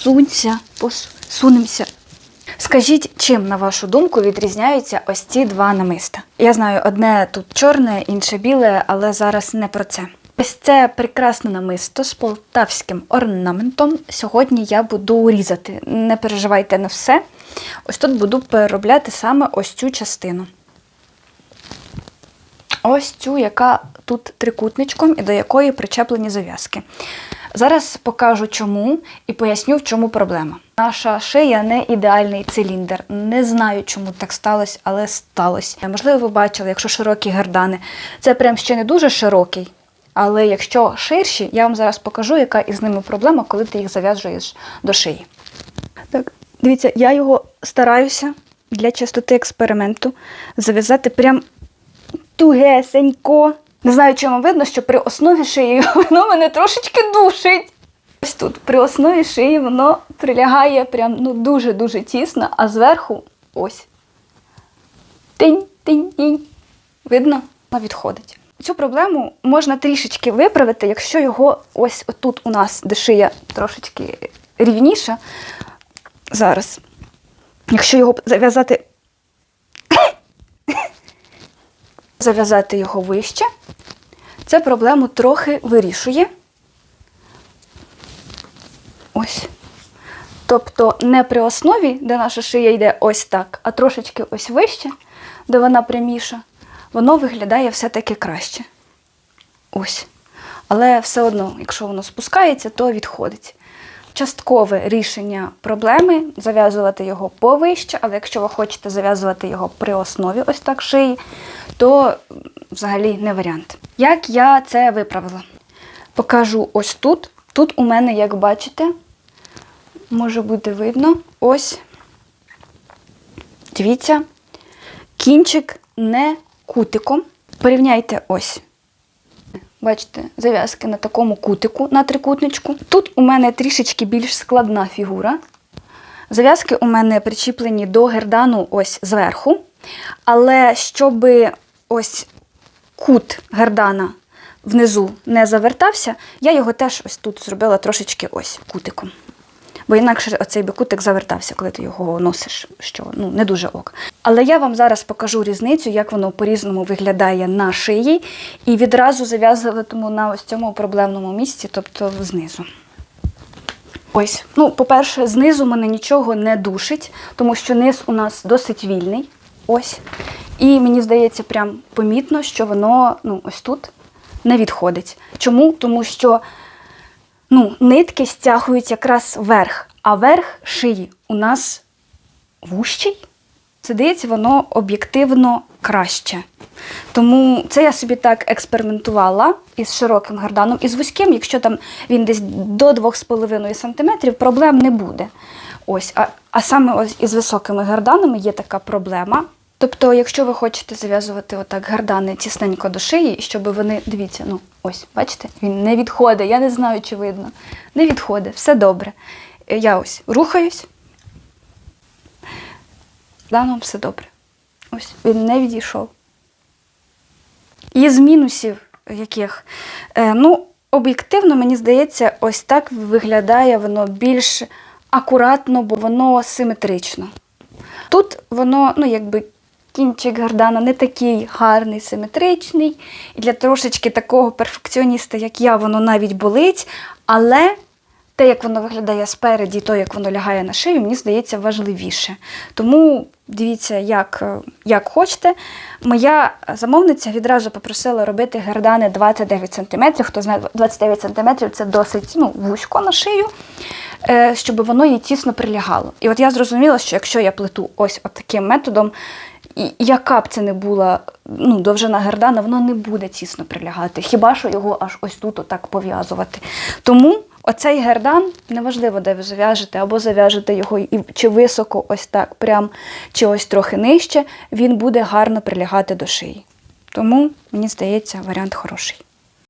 посунься, посунемося. Скажіть, чим, на вашу думку, відрізняються ось ці два намиста? Я знаю, одне тут чорне, інше біле, але зараз не про це. Ось це прекрасне намисто з полтавським орнаментом. Сьогодні я буду різати. Не переживайте на все. Ось тут буду переробляти саме ось цю частину. Ось цю, яка тут трикутничком і до якої причеплені зав'язки. Зараз покажу чому і поясню, в чому проблема. Наша шия не ідеальний циліндр. Не знаю, чому так сталося, але сталося. Можливо, ви бачили, якщо широкі гердани. Це прям ще не дуже широкий. Але якщо ширші, я вам зараз покажу, яка із ними проблема, коли ти їх зав'язуєш до шиї. Так, дивіться, я його стараюся для чистоти експерименту зав'язати прям тугесенько. Не знаю, чи вам видно, що при основі шиї воно мене трошечки душить. Ось тут при основі шиї воно прилягає прям ну дуже-дуже тісно, а зверху ось. Тинь-тинь-тинь. Видно? Воно відходить. Цю проблему можна трішечки виправити, якщо його ось тут у нас, де шия трошечки рівніша. Зараз. Якщо його зав'язати зав'язати його вище, це проблему трохи вирішує. Ось. Тобто не при основі, де наша шия йде ось так, а трошечки ось вище, де вона пряміша, воно виглядає все-таки краще. Ось. Але все одно, якщо воно спускається, то відходить. Часткове рішення проблеми зав'язувати його повище, але якщо ви хочете зав'язувати його при основі, ось так шиї, то взагалі не варіант. Як я це виправила? Покажу ось тут. Тут у мене, як бачите, може бути видно, ось, дивіться, кінчик не кутиком. Порівняйте ось. Бачите, зав'язки на такому кутику, на трикутничку. Тут у мене трішечки більш складна фігура. Зав'язки у мене причіплені до гердану ось зверху. Але щоб ось кут гердана внизу не завертався, я його теж ось тут зробила трошечки ось кутиком. Бо інакше оцей би кутик завертався, коли ти його носиш, що ну не дуже ок. Але я вам зараз покажу різницю, як воно по-різному виглядає на шиї, і відразу зав'язуватиму на ось цьому проблемному місці, тобто знизу. Ось, ну, по-перше, знизу мене нічого не душить, тому що низ у нас досить вільний. Ось. І мені здається, прям помітно, що воно ну, ось тут не відходить. Чому? Тому що ну, нитки стягують якраз вверх, а верх шиї у нас вущий. Сидить воно об'єктивно краще. Тому це я собі так експериментувала із широким гарданом. Із вузьким, якщо там він десь до 2,5 см, проблем не буде. Ось, а, а саме ось із високими гарданами є така проблема. Тобто, якщо ви хочете зав'язувати отак гардани тісненько до шиї, щоб вони, дивіться, ну ось, бачите, він не відходить. Я не знаю, чи видно. Не відходить, все добре. Е, Я ось рухаюсь. Даном все добре. Ось він не відійшов. Із мінусів яких? Е, ну, об'єктивно, мені здається, ось так виглядає воно більш акуратно, бо воно симетрично. Тут воно, ну, якби кінчик гардана не такий гарний, симетричний. І для трошечки такого перфекціоніста, як я, воно навіть болить. Але те, як воно виглядає спереді, і то, як воно лягає на шию, мені здається важливіше. Тому дивіться, як, е, як хочете. Моя замовниця відразу попросила робити гардани 29 см. Хто знає, 29 см це досить ну, вузько на шию, е, щоб воно їй тісно прилягало. І от я зрозуміла, що якщо я плету ось от таким методом, яка б це не була ну, довжина гердана, воно не буде тісно прилягати. Хіба що його аж ось тут отак пов'язувати. Тому оцей гердан, неважливо, де ви зав'яжете, або зав'яжете його чи високо, ось так, прям, чи ось трохи нижче, він буде гарно прилягати до шиї. Тому, мені здається, варіант хороший.